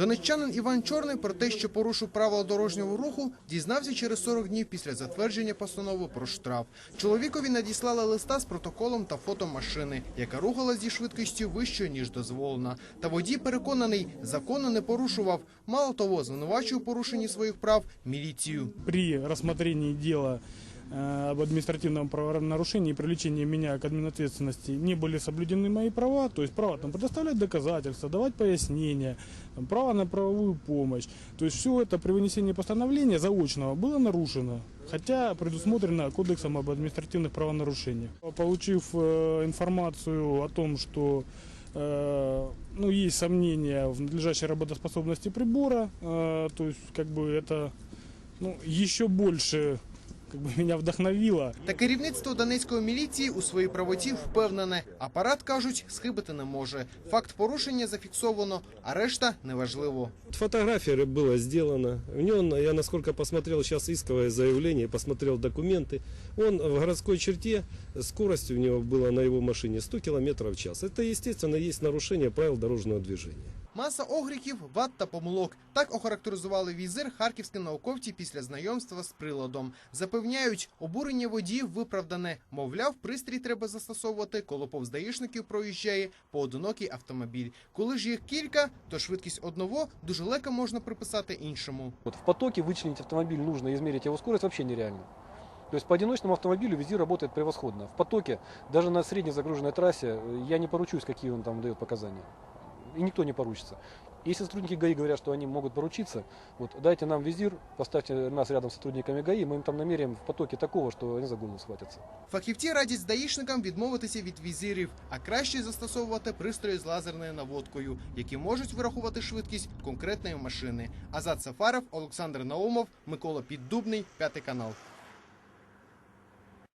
Донеччанин Іван Чорний про те, що порушив правила дорожнього руху, дізнався через 40 днів після затвердження постанови про штраф. Чоловікові надіслали листа з протоколом та фото машини, яка рухалась зі швидкістю вищою, ніж дозволена. Та водій переконаний, закону не порушував. Мало того, звинувачує у порушенні своїх прав міліцію. при дела э, об административном правонарушении и привлечении меня к админответственности не были соблюдены мои права, то есть право там, предоставлять доказательства, давать пояснения, там, право на правовую помощь. То есть все это при вынесении постановления заочного было нарушено, хотя предусмотрено Кодексом об административных правонарушениях. Получив э, информацию о том, что э, ну, есть сомнения в надлежащей работоспособности прибора, э, то есть как бы это ну, еще больше как бы, меня вдохновило. Та керівництво Донецької міліції у своїй правоті впевнене. Апарат кажуть, схибити не може. Факт порушення зафіксовано, а решта неважливо. Фотография была сделана. В нем, я насколько посмотрел сейчас исковое заявление, посмотрел документы. Он в городской черте, скорость у него была на его машине 100 км в час. Это, естественно, есть нарушение правил дорожного движения. Маса огріхів, ват та помилок. Так охарактеризували візир харківські науковці після знайомства з приладом. Запевняють, обурення водіїв виправдане. Мовляв, пристрій треба застосовувати, коли повз даїшників проїжджає поодинокий автомобіль. Коли ж їх кілька, то швидкість одного дуже легко можна приписати іншому. Вот в потоке вычленить автомобиль нужно измерить его скорость вообще нереально. То есть по одиночному автомобилю везде работает превосходно. В потоке, даже на средней загруженной трассе, я не поручусь, какие он там дает показания. И никто не поручится. Если сотрудники ГАИ говорят, что они могут поручиться, вот дайте нам визир, поставьте нас рядом с сотрудниками ГАИ, мы им там намеряем в потоке такого, что они за голову схватятся. Фахівці радять здаїшникам відмовитися від візирів, а краще застосовувати пристрої з лазерною наводкою, які можуть вирахувати швидкість конкретної машини. Азат Сафаров, Олександр Наумов, Микола Піддубний, п'ятий канал.